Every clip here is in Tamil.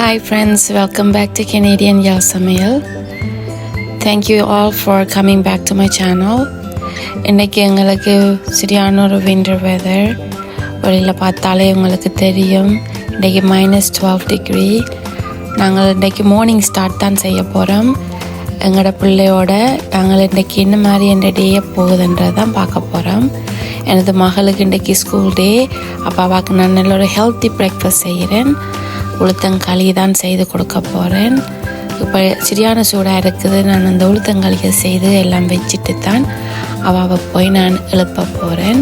Hi, friends, welcome back to Canadian Yell Samail. Thank you all for coming back to my channel இன்றைக்கி எங்களுக்கு சரியான ஒரு விண்டர் வெதர் வெளியில் பார்த்தாலே உங்களுக்கு தெரியும். இன்றைக்கி மைனஸ் டுவெல் டிகிரி நாங்கள் இன்றைக்கி மார்னிங் ஸ்டார்ட் தான் செய்ய போகிறோம் எங்களோட பிள்ளையோட நாங்கள் இன்றைக்கி என்ன மாதிரி எந்த டேயை போகுதுன்றதை தான் பார்க்க போகிறோம் எனது மகளுக்கு இன்றைக்கி ஸ்கூல் டே அப்பாவாக்கு நான் நல்ல ஒரு ஹெல்த்தி பிரேக்ஃபாஸ்ட் செய்கிறேன் உளுத்தங்களி தான் செய்து கொடுக்க போகிறேன் இப்போ சரியான சூடாக இருக்குது. நான் அந்த உளுத்தங்களியை செய்து எல்லாம் வச்சுட்டு தான் அவாவை போய் நான் எழுப்ப போகிறேன்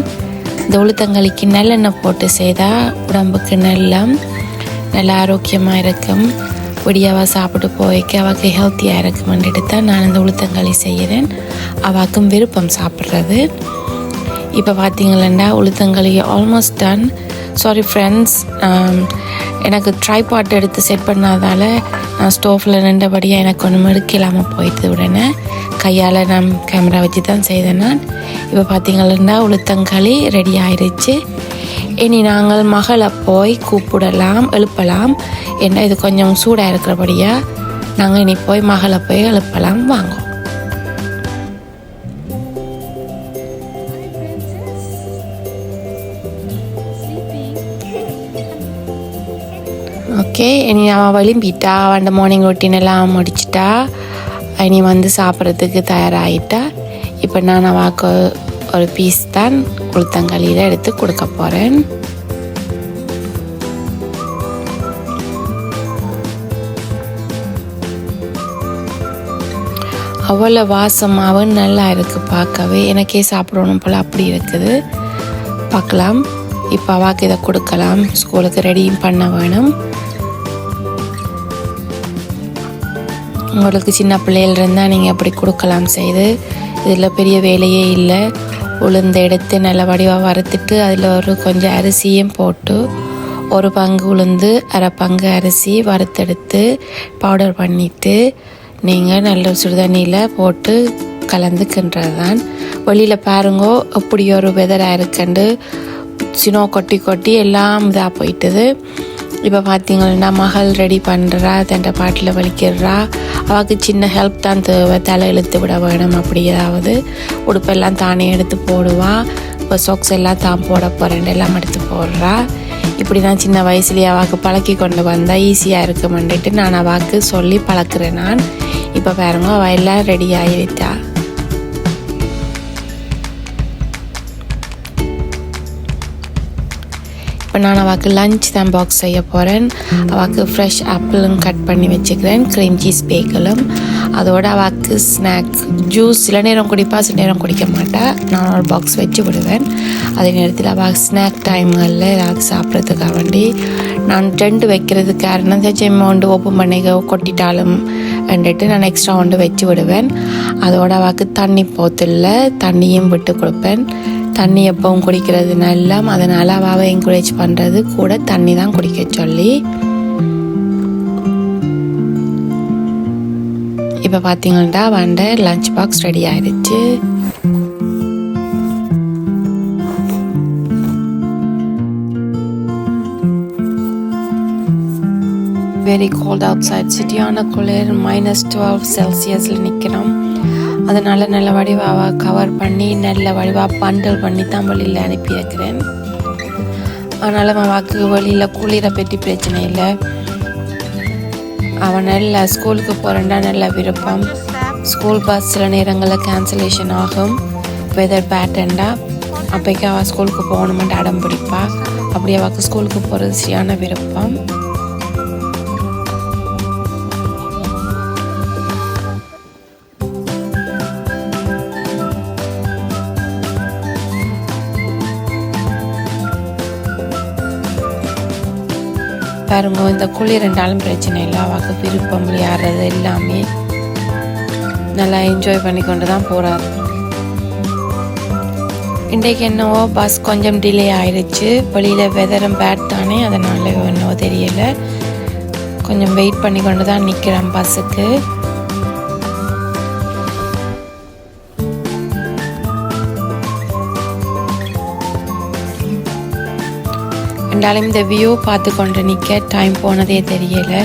இந்த உளுத்தங்களிக்கு நல்லெண்ணெய் போட்டு செய்தால் உடம்புக்கு நல்லம் நல்ல ஆரோக்கியமாக இருக்கும். விடியாவா சாப்பிட்டு போய்க்கு அவளுக்கு ஹெல்த்தியாக இருக்குமென்ட்டு தான் நான் இந்த உளுத்தங்களி செய்கிறேன். அவாக்கும் விருப்பம் சாப்பிட்றது. இப்போ பார்த்தீங்களா உளுத்தங்களி almost done sorry friends um, எனக்கு ட்ரைபாட் எடுத்து செட் பண்ணாதால் நான் ஸ்டோவில் நின்றபடியாக எனக்கு ஒன்றும் இல்லாமல் போயிட்டு உடனே கையால் நான் கேமரா வச்சு தான் செய்தேன் நான். இப்போ பார்த்தீங்கன்னா உளுத்தங்களி ரெடி ஆயிடுச்சு இனி நாங்கள் மகளை போய் கூப்பிடலாம் எழுப்பலாம். என்ன இது கொஞ்சம் சூடாக இருக்கிறபடியாக நாங்கள் இனி போய் மகளை போய் எழுப்பலாம். வாங்குவோம் ஓகே இனி அவன் விளிம்பிட்டா அவன் மார்னிங் ரொட்டீன் எல்லாம் முடிச்சிட்டா இனி வந்து சாப்பிட்றதுக்கு தயாராகிட்டா இப்போ நான் அவாக்கு ஒரு பீஸ் தான் உளுத்தங்களியில் எடுத்து கொடுக்க போகிறேன் அவ்வளோ வாசமாகவும் நல்லா இருக்குது பார்க்கவே. எனக்கே சாப்பிடணும் போல் அப்படி இருக்குது. பார்க்கலாம். இப்போ அவாக்கு இதை கொடுக்கலாம். ஸ்கூலுக்கு ரெடியும் பண்ண வேணும். உங்களுக்கு சின்ன பிள்ளைகள் இருந்தால் நீங்கள் அப்படி கொடுக்கலாம் செய்து. இதில் பெரிய வேலையே இல்லை. உளுந்த எடுத்து நல்ல வடிவாக வறுத்துட்டு அதில் ஒரு கொஞ்சம் அரிசியும் போட்டு ஒரு பங்கு உளுந்து அரை பங்கு அரிசி வறுத்தெடுத்து பவுடர் பண்ணிவிட்டு நீங்கள் நல்ல சுடுதண்ணியில் போட்டு கலந்து தான் வெளியில் பாருங்கோ அப்படி ஒரு வெதராக இருக்குண்டு. சினோ கொட்டி கொட்டி எல்லாம் இதாக போயிட்டுது. இப்போ பார்த்தீங்கன்னா மகள் ரெடி பண்ணுறா தண்டை பாட்டில் வலிக்கிறா. அவளுக்கு சின்ன ஹெல்ப் தான் தேவை. தலை இழுத்து விட வேணும் அப்படி ஏதாவது உடுப்பெல்லாம் தானே எடுத்து போடுவா. இப்போ சொக்ஸ் எல்லாம் தான் போட போகிறேன் எல்லாம் எடுத்து போடுறா. இப்படி தான் சின்ன வயசுலேயே அவாக்கு பழக்கி கொண்டு வந்தால் ஈஸியாக இருக்குமெண்டுட்டு நான் அவாக்கு சொல்லி பழக்கிறேன் நான். இப்போ பாருங்க அவள் எல்லாம் ரெடி ஆகிட்டா இப்போ நான் அவளுக்கு லஞ்ச் தான் பாக்ஸ் செய்ய போகிறேன் அவளுக்கு ஃப்ரெஷ் ஆப்பிளும் கட் பண்ணி வச்சுக்கிறேன். க்ரீம் சீஸ் பேக்கலும் அதோட அவளுக்கு ஸ்நாக் ஜூஸ் சில நேரம் குடிப்பா சில நேரம் குடிக்க மாட்டேன் நான் ஒரு பாக்ஸ் வச்சு விடுவேன். அதே நேரத்தில் அவள் ஸ்நாக் டைம்களில் ஏதாவது சாப்பிட்றதுக்காக வேண்டி. நான் ரெண்டு வைக்கிறதுக்கு காரணம் ஜெம் ஒன்று ஓப்பன் பண்ணிக்க கொட்டிட்டாலும் வந்துட்டு நான் எக்ஸ்ட்ரா ஒன்று வச்சு விடுவேன். அதோட அவளுக்கு தண்ணி போத்தில் தண்ணியும் விட்டு கொடுப்பேன். தண்ணி எப்பவும் குடிக்கிறது. நல்லா அதனால் அவாவை என்கரேஜ் பண்ணுறது கூட தண்ணி தான் குடிக்க சொல்லி. இப்போ பார்த்தீங்கன்னா வண்ட லஞ்ச் பாக்ஸ் ரெடி ஆயிடுச்சு. வெரி கோல்ட் அவுட் சைட் சிட்டியான குளிர். மைனஸ் டுவெல் செல்சியஸில் நிற்கிறோம் அதனால் நல்ல வடிவாக கவர் பண்ணி நல்ல வடிவாக பண்டல் பண்ணி தான் வழியில் அனுப்பியிருக்கிறேன் அதனால் வாக்கு வழியில் குளிரை பற்றி பிரச்சனை இல்லை. அவன் நல்ல ஸ்கூலுக்கு போகிறேன்னா நல்ல விருப்பம். ஸ்கூல் பஸ் சில நேரங்களில் கேன்சலேஷன் ஆகும். வெதர் பேட்டண்டா அப்போக்கி அவள் ஸ்கூலுக்கு போகணுமென்ட்டு அடம் பிடிப்பா. அப்படி அவளுக்கு ஸ்கூலுக்கு போகிறது சரியான விருப்பம். பாருங்க இந்த குளிர் ரெண்டாலும் பிரச்சனை இல்லை. அவளுக்கு விருப்பம் விளையாடுறது எல்லாமே நல்லா என்ஜாய் பண்ணி கொண்டு தான் போகிறார் இன்றைக்கு என்னவோ பஸ் கொஞ்சம் டிலே ஆயிடுச்சு வெளியில் வெதரும் பேட் தானே அதனால் என்னவோ தெரியல. கொஞ்சம் வெயிட் பண்ணி கொண்டு தான் நிற்கிறேன் பஸ்ஸுக்கு ரெண்டாலும் இந்த வியூ பார்த்து கொண்டு நிற்க டைம் போனதே தெரியலை.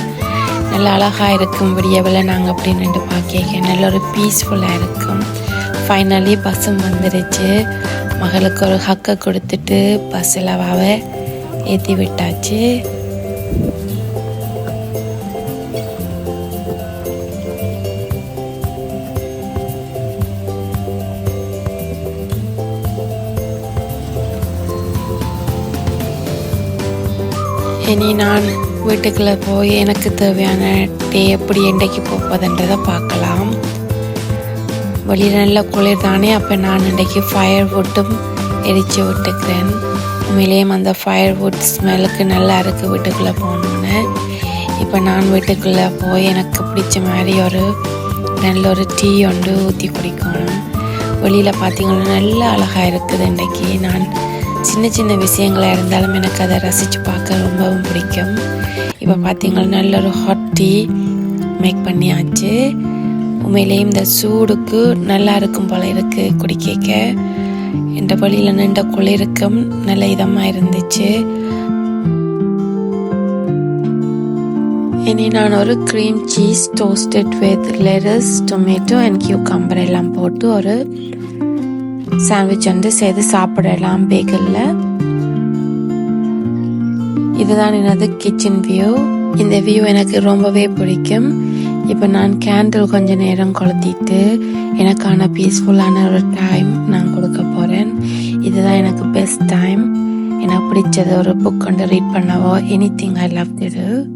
நல்ல அழகாக இருக்கும் விடியவில் நாங்கள் அப்படி நின்று பார்க்க நல்ல ஒரு பீஸ்ஃபுல்லாக இருக்கும். ஃபைனலி பஸ்ஸும் வந்துருச்சு. மகளுக்கு ஒரு ஹக்கை கொடுத்துட்டு பஸ்ஸில் வாவை ஏற்றி விட்டாச்சு. இனி நான் வீட்டுக்குள்ளே போய் எனக்கு தேவையான டே எப்படி இன்றைக்கு போப்பதுன்றதை பார்க்கலாம். வெளியில் நல்ல குளிர் தானே அப்போ நான் இன்றைக்கு ஃபயர் வுட்டும் எரித்து விட்டுக்கிறேன். உண்மையிலேயும் அந்த ஃபயர் வுட் ஸ்மெல்லுக்கு நல்லா இருக்குது வீட்டுக்குள்ளே போகணுன்னு இப்போ நான் வீட்டுக்குள்ளே போய் எனக்கு பிடிச்ச மாதிரி ஒரு நல்ல ஒரு டீ ஒன்று ஊற்றி குடிக்கணும். வெளியில் பார்த்தீங்கன்னா நல்ல அழகாக இருக்குது இன்றைக்கி. நான் சின்ன சின்ன விஷயங்களாக இருந்தாலும் எனக்கு அதை ரசித்து பார்க்க ரொம்பவும் பிடிக்கும். இப்போ பார்த்தீங்கன்னா நல்ல ஒரு ஹாட் டீ மேக் பண்ணியாச்சு. உண்மையிலேயும் இந்த சூடுக்கு நல்லா இருக்கும் போல இருக்குது குடிக்க இந்த வழியில் நின்ற குளிருக்கும் நல்ல இதமாக இருந்துச்சு. இனி நான் ஒரு cream cheese toasted with lettuce tomato and cucumber எல்லாம் போட்டு ஒரு சாண்ட்விச் வந்து செய்து சாப்பிடலாம் பேக்கல்ல இதுதான் எனது கிச்சன் வியூ இந்த வியூ எனக்கு ரொம்பவே பிடிக்கும். இப்போ நான் கேண்டில் கொஞ்ச நேரம் கொளுத்திட்டு எனக்கான பீஸ்ஃபுல்லான ஒரு டைம் நான் கொடுக்க போகிறேன் இதுதான் எனக்கு பெஸ்ட் டைம் எனக்கு பிடிச்சது ஒரு புக் கொண்டு ரீட் பண்ணவோ எனி திங் ஐ லவ் இது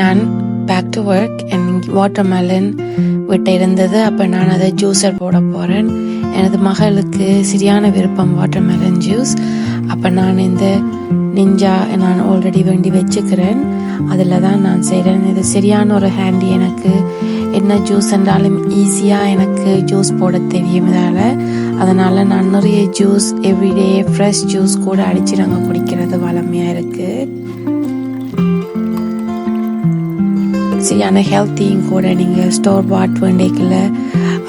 நான் back to work and watermelon விட்ட இருந்தது. அப்போ நான் அதை ஜூஸர் போட போகிறேன் எனது மகளுக்கு சரியான விருப்பம் வாட்டர்மெலன் ஜூஸ் அப்போ நான் இந்த நிஞ்சா நான் ஆல்ரெடி வேண்டி வச்சுக்கிறேன். அதில் தான் நான் செய்கிறேன் இது சரியான ஒரு ஹேண்டி எனக்கு. என்ன ஜூஸ் என்றாலும் ஈஸியாக எனக்கு ஜூஸ் போட தெரியும் இதால். அதனால் நான் நிறைய ஜூஸ் எவ்ரிடே ஃப்ரெஷ் ஜூஸ் கூட அடித்து நாங்கள் குடிக்கிறது வளமையாக இருக்குது சரியான ஹெல்த்தியும் கூட நீங்கள் ஸ்டோர் பாட் வேண்டிக்கல.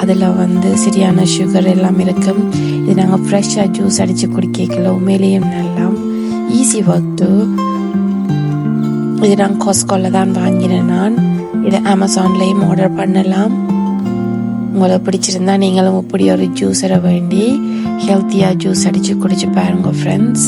அதில் வந்து சரியான சுகர் எல்லாம் இருக்கும் இது நாங்கள் ஃப்ரெஷ்ஷாக ஜூஸ் அடித்து குடிக்கல. உண்மையிலேயும் நல்லா ஈஸி ஒர்க் இது நான் காஸ்கோவில் தான் வாங்கினேன் நான். இது அமேசான்லேயும் ஆர்டர் பண்ணலாம். உங்களை பிடிச்சிருந்தா நீங்களும் இப்படி ஒரு ஜூஸரை வேண்டி ஹெல்த்தியாக ஜூஸ் அடித்து குடிச்சு பாருங்க ஃப்ரெண்ட்ஸ்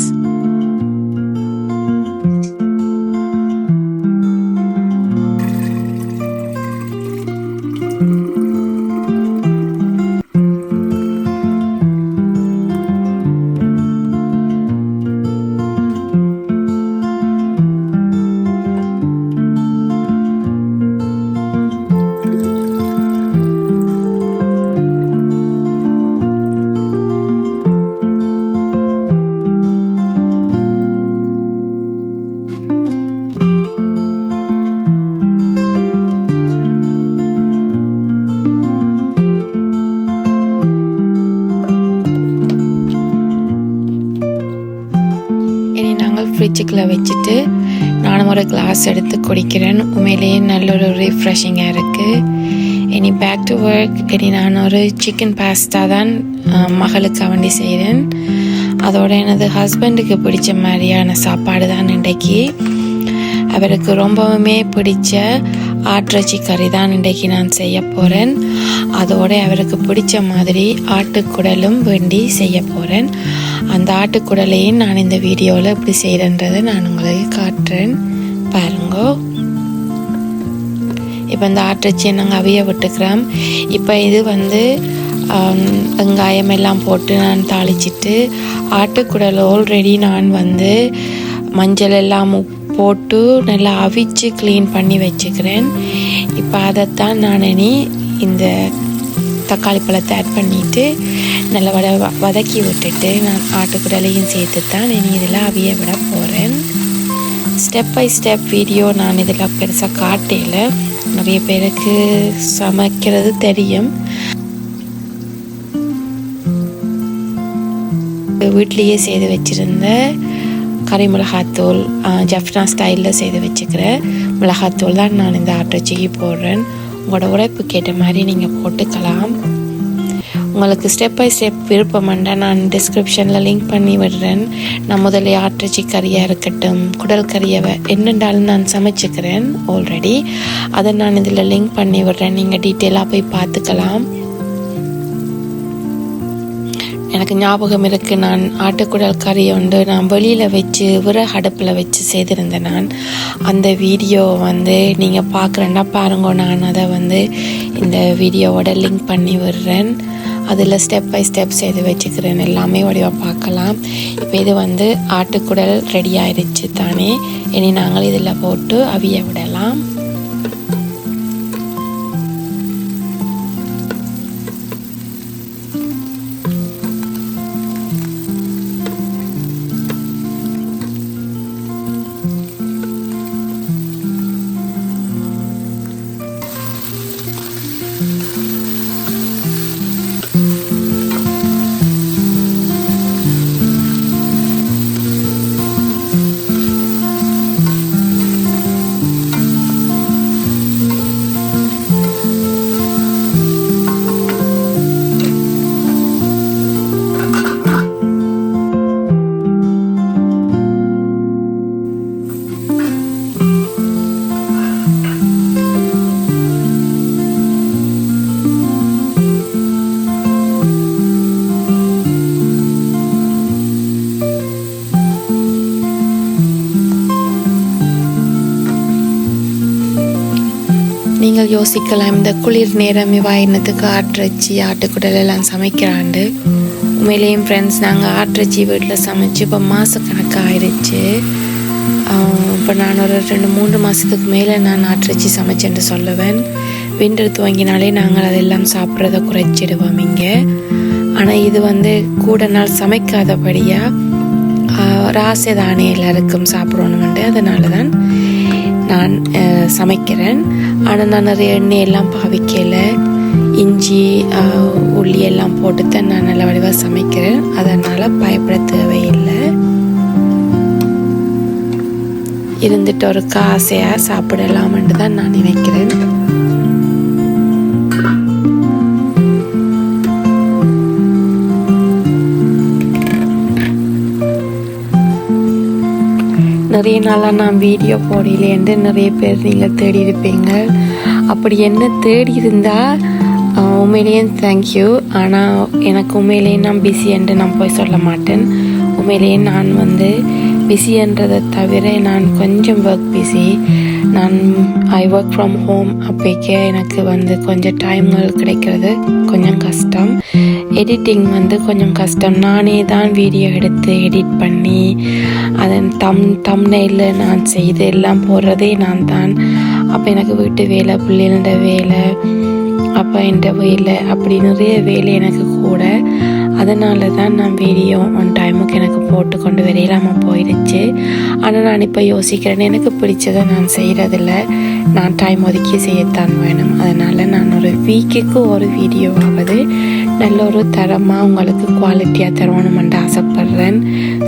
இனி ஃப்ரிட்ஜுக்குள்ளே வச்சுட்டு நானும் ஒரு கிளாஸ் எடுத்து குடிக்கிறேன். உண்மையிலேயே நல்ல ஒரு ரிஃப்ரெஷிங்காக இருக்குது இனி பேக் டு ஒர்க் இனி நான் ஒரு சிக்கன் பாஸ்தா தான் மகளுக்கு வண்டி செய்கிறேன் அதோட எனது ஹஸ்பண்டுக்கு பிடிச்ச மாதிரியான சாப்பாடு தான் இன்றைக்கு. அவருக்கு ரொம்பவுமே பிடிச்ச ஆட்டிறைச்சி கறி தான் இன்றைக்கு நான் செய்ய போகிறேன் அதோட அவருக்கு பிடிச்ச மாதிரி ஆட்டுக்குடலும் வேண்டி செய்ய போகிறேன் அந்த ஆட்டுக்குடலையும் நான் இந்த வீடியோவில் எப்படி செய்கிறேன்றதை நான் உங்களுக்கு காட்டுறேன். பாருங்கோ. இப்போ இந்த ஆட்டிறைச்சியை நாங்கள் அவிய விட்டுக்கிறோம். இப்போ இது வந்து வெங்காயம் எல்லாம் போட்டு நான் தாளிச்சிட்டு ஆட்டுக்குடல் ஆல்ரெடி நான் வந்து மஞ்சள் எல்லாம் உப்பு போட்டு நல்லா அவிச்சு க்ளீன் பண்ணி வச்சுக்கிறேன். இப்போ அதைத்தான் நான் இனி இந்த தக்காளி பழத்தை ஆட் பண்ணிவிட்டு நல்லா வட வதக்கி விட்டுட்டு நான் ஆட்டுக்குடலையும் சேர்த்து தான் இனி இதில் அவிய விட போகிறேன் ஸ்டெப் பை ஸ்டெப் வீடியோ நான் இதில் பெருசாக காட்டையில் நிறைய பேருக்கு சமைக்கிறது தெரியும். வீட்லேயே செய்து வச்சுருந்த கறி மிளகாத்தூள் ஜஃப்னா ஸ்டைலில் செய்து வச்சுக்கிற மிளகாத்தூள் தான் நான் இந்த ஆட்டிறைச்சிக்கு போடுறேன். உங்களோட உழைப்புக்கு ஏற்ற மாதிரி நீங்கள் போட்டுக்கலாம். உங்களுக்கு ஸ்டெப் பை ஸ்டெப் விருப்பமெண்டா நான் டிஸ்கிரிப்ஷனில் லிங்க் பண்ணி விடுறேன். நான் முதல்ல ஆட்டிறைச்சி கறியாக இருக்கட்டும் குடல் கறியை என்னென்றாலும் நான் சமைச்சுக்கிறேன் ஆல்ரெடி அதை நான் இதில் லிங்க் பண்ணி விடுறேன். நீங்கள் டீட்டெயிலாக போய் பார்த்துக்கலாம். எனக்கு ஞாபகம் இருக்குது நான் ஆட்டுக்குடல் கறி வந்து நான் வெளியில் வச்சு விறகு அடுப்பில் வச்சு செய்திருந்தேன் நான். அந்த வீடியோ வந்து நீங்கள் பார்க்குறேன்னா பாருங்க. நான் அதை வந்து இந்த வீடியோவோட லிங்க் பண்ணி விடுறேன். அதில் ஸ்டெப் பை ஸ்டெப் செய்து வச்சுக்கிறேன். எல்லாமே வடிவாக பார்க்கலாம். இப்போ இது வந்து ஆட்டுக்குடல் ரெடி ஆயிடுச்சு தானே. இனி நாங்கள் இதில் போட்டு அவிய விடலாம். நீங்கள் யோசிக்கலாம் இந்த குளிர் நேரம் இவா என்னத்துக்கு ஆட்டிறைச்சி ஆட்டுக்குடல் எல்லாம் சமைக்கிறாண்டு? உண்மையிலேயும் ஃப்ரெண்ட்ஸ் நாங்கள் ஆட்டிறைச்சி வீட்டில் சமைச்சு இப்போ மாதக்கணக்காக ஆயிடுச்சு. இப்போ நான் ஒரு ரெண்டு மூன்று மாதத்துக்கு மேலே நான் ஆட்டிறைச்சி சமைச்சேன்னு சொல்லுவேன். விண்டர் துவங்கினாலே நாங்கள் அதெல்லாம் சாப்பிட்றத குறைச்சிடுவோம் இங்கே. ஆனால் இது வந்து கூட நாள் சமைக்காதபடியாக ராசை தானே எல்லாருக்கும் சாப்பிடணுமெண்டு அதனால தான் நான் சமைக்கிறேன். ஆனால் நான் நிறைய எண்ணெய் எல்லாம் பாவிக்கல. இஞ்சி உள்ளி எல்லாம் போட்டு தான் நான் நல்ல வடிவாக சமைக்கிறேன். அதனால் பயப்பட தேவையில்லை. இருந்துட்டு ஒரு ஆசையாக சாப்பிடலாம்னு தான் நான் நினைக்கிறேன். நிறைய நாளாக நான் வீடியோ போடலேன்ட்டு நிறைய பேர் நீங்கள் தேடி இருப்பீங்க. அப்படி என்ன தேடி இருந்தால் உண்மையிலேயே தேங்க்யூ ஆனால் எனக்கு உண்மையிலேயே நான் பிஸின்ட்டு நான் போய் சொல்ல மாட்டேன். உண்மையிலேயே நான் வந்து பிஸின்றதை தவிர நான் கொஞ்சம் ஒர்க் பிஸி நான் ஐ ஒர்க் ஃப்ரம் ஹோம் அப்போக்கே எனக்கு வந்து கொஞ்சம் டைம்கள் கிடைக்கிறது. கொஞ்சம் கஷ்டம். எடிட்டிங் வந்து கொஞ்சம் கஷ்டம். நானே தான் வீடியோ எடுத்து எடிட் பண்ணி அதன் தம் தம்னையில் நான் செய்து எல்லாம் போடுறதே நான் தான். அப்போ எனக்கு வீட்டு வேலை பிள்ளைகளோட வேலை அப்போ என்ற வேலை அப்படி நிறைய வேலை எனக்கு கூட. அதனால தான் நான் வீடியோ ஒன் டைமுக்கு எனக்கு போட்டு கொண்டு வர போயிடுச்சு. ஆனால் நான் இப்போ யோசிக்கிறேன் எனக்கு பிடிச்சதை நான் செய்கிறதில்ல நான் டைம் ஒதுக்கி செய்யத்தான் வேணும். அதனால் நான் ஒரு வீக்குக்கு ஒரு வீடியோவாவது நல்ல ஒரு தரமாக உங்களுக்கு குவாலிட்டியாக தரணுமென்று ஆசைப்பட்றேன்.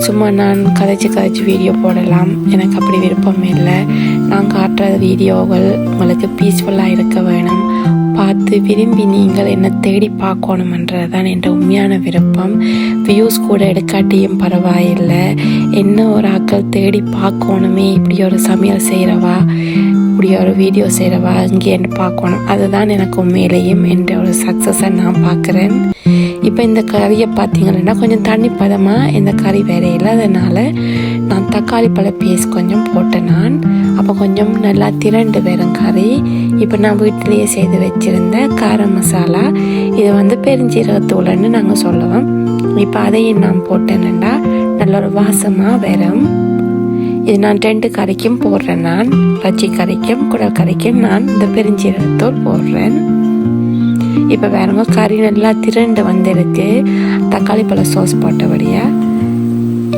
சும்மா நான் கதைச்சு கதைச்சு வீடியோ போடலாம். எனக்கு அப்படி விருப்பம் இல்லை. நான் காட்டுற வீடியோகள் உங்களுக்கு பீஸ்ஃபுல்லாக இருக்க வேணும். பார்த்து விரும்பி நீங்கள் என்ன தேடி பார்க்கணுமன்றது தான் என்ற உண்மையான விருப்பம். வியூஸ் கூட எடுக்காட்டியும் பரவாயில்லை. என்ன ஒரு ஆக்கள் தேடி பார்க்கணுமே இப்படி ஒரு சமையல் செய்கிறவா இப்படி ஒரு வீடியோ செய்கிறவா இங்கேன்னு பார்க்கணும். அதுதான் எனக்கு உண்மையிலேயும் என்ற ஒரு சக்ஸஸை நான் பார்க்குறேன். இப்போ இந்த கறியை பார்த்தீங்கன்னா கொஞ்சம் தண்ணி பதமாக இந்த கறி வேற இல்லாதனால நான் தக்காளி பழ பேஸ்ட் கொஞ்சம் போட்டேன் நான். அப்போ கொஞ்சம் நல்லா திரண்டு வரும் கறி. இப்போ நான் வீட்டிலேயே செய்து வச்சுருந்த காரம் மசாலா. இது வந்து பெருஞ்சீரகத்தூள்னு நாங்கள் சொல்லுவோம் இப்போ அதையும் நான் போட்டேன்டா நல்ல ஒரு வாசமாக வரும். இது நான் ரெண்டு கறிக்கும் போடுறேன் நான். பச்சை கறிக்கும் குடல் கறிக்கும் நான் இந்த பெருஞ்சீரகத்தூள் போடுறேன். இப்போ வேறங்க கறி நல்லா திரண்டு வந்திருக்கு. தக்காளி பழ சோஸ் போட்டபடியாக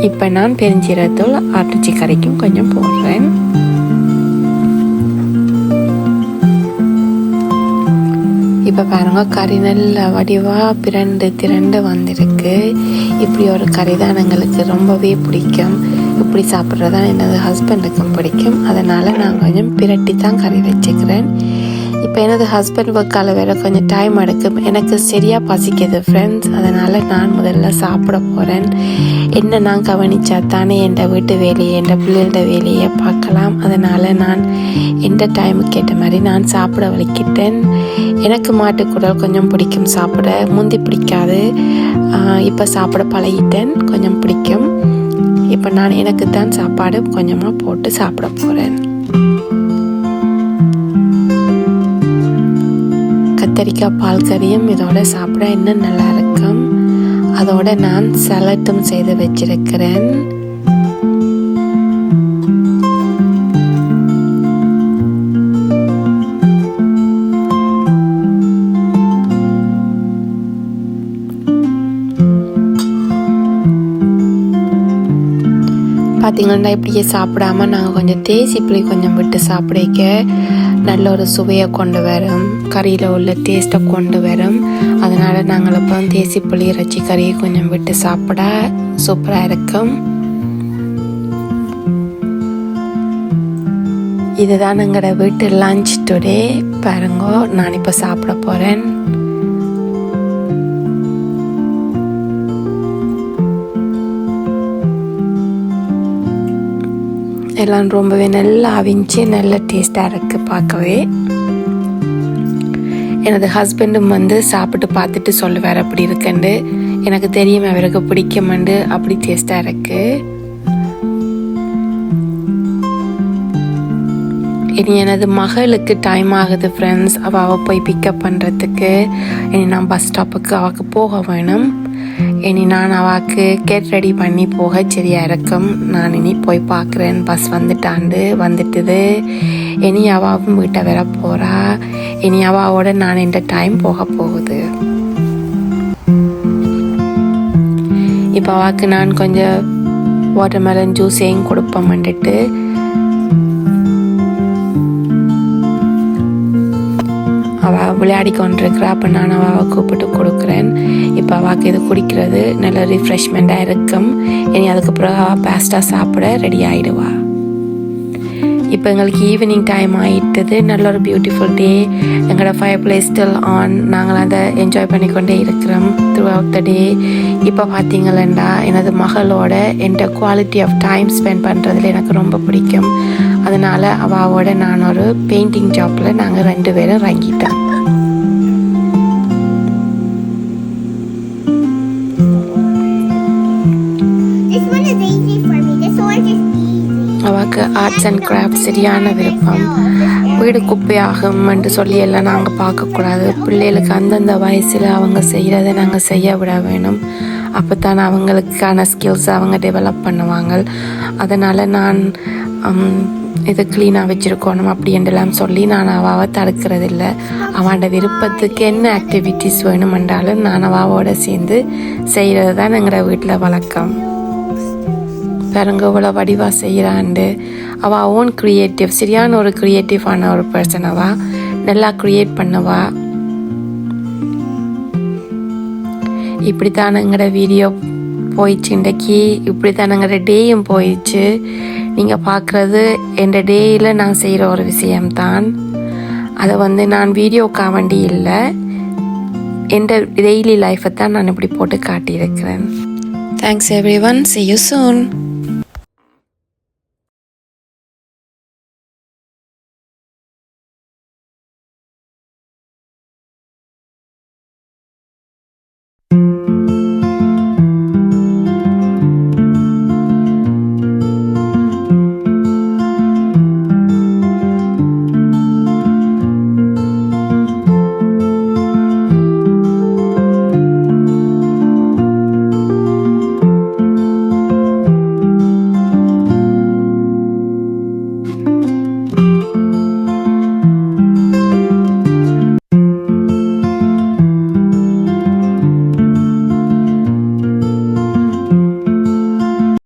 இப்போ நான் பெருஞ்சீரத்தூள் ஆட்டுச்சி கறிக்கும் கொஞ்சம் போடுறேன். இப்போ பாருங்கள் கறி நல்ல வடிவாக பிரண்டு திரண்டு வந்திருக்கு. இப்படி ஒரு கறி தான் எங்களுக்கு ரொம்பவே பிடிக்கும். இப்படி சாப்பிட்றது தான் எனது ஹஸ்பண்டுக்கும் பிடிக்கும். அதனால் நான் கொஞ்சம் பிரட்டி தான் கறி வச்சுக்கிறேன். இப்போ எனது ஹஸ்பண்ட் ஒர்க்கால் வேற கொஞ்சம் டைம் எடுக்கும். எனக்கு சரியாக பசிக்குது ஃப்ரெண்ட்ஸ் அதனால் நான் முதல்ல சாப்பிட போகிறேன் என்ன நான் கவனித்தா தானே என் வீட்டு வேலையை என் பிள்ளைகளோட வேலையை பார்க்கலாம். அதனால் நான் எந்த டைமுக்கு ஏற்ற மாதிரி நான் சாப்பிட வலிக்கிட்டேன். எனக்கு மாட்டுக்குடல் கொஞ்சம் பிடிக்கும் சாப்பிட. முந்தி பிடிக்காது. இப்போ சாப்பிட பழகிட்டேன். கொஞ்சம் பிடிக்கும். இப்போ நான் எனக்கு தான் சாப்பாடு கொஞ்சமாக போட்டு சாப்பிட போகிறேன் கத்தரிக்காய் பால் கறியும். இதோட சாப்பிட இன்னும் நல்லா இருக்கும். அதோட நான் சலட்டும் செய்து வச்சிருக்கிறேன். பார்த்தீங்கன்னா இப்படியே சாப்பிடாம நாங்கள் கொஞ்சம் தேசி புளி கொஞ்சம் விட்டு சாப்பிடிக்க நல்ல ஒரு சுவையை கொண்டு வரும். கறியில் உள்ள டேஸ்ட்டை கொண்டு வரும். அதனால் நாங்கள் இப்போ தேசி புளி இறைச்சி கறியை கொஞ்சம் விட்டு சாப்பிட சூப்பராக இருக்கும். இதுதான் எங்களோட வீட்டு லஞ்ச் டுடே பாருங்கோ நான் இப்போ சாப்பிட போகிறேன் எல்லாம் ரொம்பவே நல்லா அவிஞ்சு நல்ல டேஸ்ட்டாக இருக்குது பார்க்கவே. எனது ஹஸ்பண்டும் வந்து சாப்பிட்டு பார்த்துட்டு சொல்லுவார் அப்படி இருக்குண்டு. எனக்கு தெரியும் அவருக்கு பிடிக்குமெண்டு. அப்படி டேஸ்ட்டாக இருக்குது இனி எனது மகளுக்கு டைம் ஆகுது ஃப்ரெண்ட்ஸ் அவள் அவள் போய் பிக்கப் பண்ணுறதுக்கு இனி நான் பஸ் ஸ்டாப்புக்கு அவளுக்கு போக வேணும். இனி நான் அவாக்கு கேட் ரெடி பண்ணி போக சரியா இருக்கும் நான் இனி போய் பார்க்குறேன். பஸ் வந்துட்டாண்டு வந்துட்டுது. இனி அவாவும் வீட்டை வர போகிறா இனி அவாவோட நான் இந்த டைம் போக போகுது. இப்போ அவாக்கு நான் கொஞ்சம் வாட்டர்மெலன் ஜூஸையும் கொடுப்பேன் வந்துட்டு. விளையாடி கொண்டிருக்கிறா அப்போ நான் அவாவை கூப்பிட்டு கொடுக்குறேன். இப்போ அவாவுக்கு இது குடிக்கிறது. நல்ல ரிஃப்ரெஷ்மெண்ட்டாக இருக்கும். இனி அதுக்கப்புறம் அவள் பேஸ்ட்டாக சாப்பிட ரெடி ஆகிடுவா இப்போ எங்களுக்கு ஈவினிங் டைம் ஆகிட்டது நல்ல ஒரு பியூட்டிஃபுல் டே எங்களோட ஃபயர் பிளேஸ் ஸ்டில் ஆன் நாங்கள் அதை என்ஜாய் பண்ணிக்கொண்டே இருக்கிறோம் த்ரூ அவுட் த டே இப்போ பார்த்தீங்களா எனது மகளோட என் குவாலிட்டி ஆஃப் டைம் ஸ்பெண்ட் பண்ணுறதுல எனக்கு ரொம்ப பிடிக்கும். அதனால் அவாவோட நான் ஒரு பெயிண்டிங் ஜாப்பில் நாங்கள் ரெண்டு பேரும் இறங்கிட்டோம். எங்களுக்கு ஆர்ட்ஸ் அண்ட் கிராஃப்ட் சரியான விருப்பம். வீடு குப்பையாகும் என்று சொல்லி எல்லாம் நாங்கள் பார்க்கக்கூடாது. பிள்ளைகளுக்கு அந்தந்த வயசில் அவங்க செய்கிறத நாங்கள் செய்ய விட வேணும். அப்போ தான் அவங்களுக்கான ஸ்கில்ஸ் அவங்க டெவலப் பண்ணுவாங்க. அதனால் நான் இதை இது க்ளீனாக வச்சுருக்கணும் அப்படின்றலாம் சொல்லி நான் அவாவை தடுக்கிறதில்ல. அவனோட விருப்பத்துக்கு என்ன ஆக்டிவிட்டீஸ் வேணுமென்றாலும் நான் அவாவோட சேர்ந்து செய்கிறது தான் எங்களோட வீட்டில் வழக்கம். பாருங்க இவ்வளோ வடிவாக செய்கிறாண்டு அவள் ஓன் க்ரியேட்டிவ் சரியான ஒரு க்ரியேட்டிவான ஒரு பர்சன் அவா. நல்லா க்ரியேட் பண்ணுவா. இப்படி தான் எங்களோட வீடியோ போயிடுச்சு இன்றைக்கி. இப்படி தான் எங்களோட டேயும் போயிடுச்சு. நீங்கள் பார்க்குறது என் டேயில் நான் செய்கிற ஒரு விஷயம்தான். அதை வந்து நான் வீடியோக்காக வேண்டி இல்லை. என் டெய்லி லைஃப்பை தான் நான் இப்படி போட்டு காட்டியிருக்கிறேன். Thanks everyone see you soon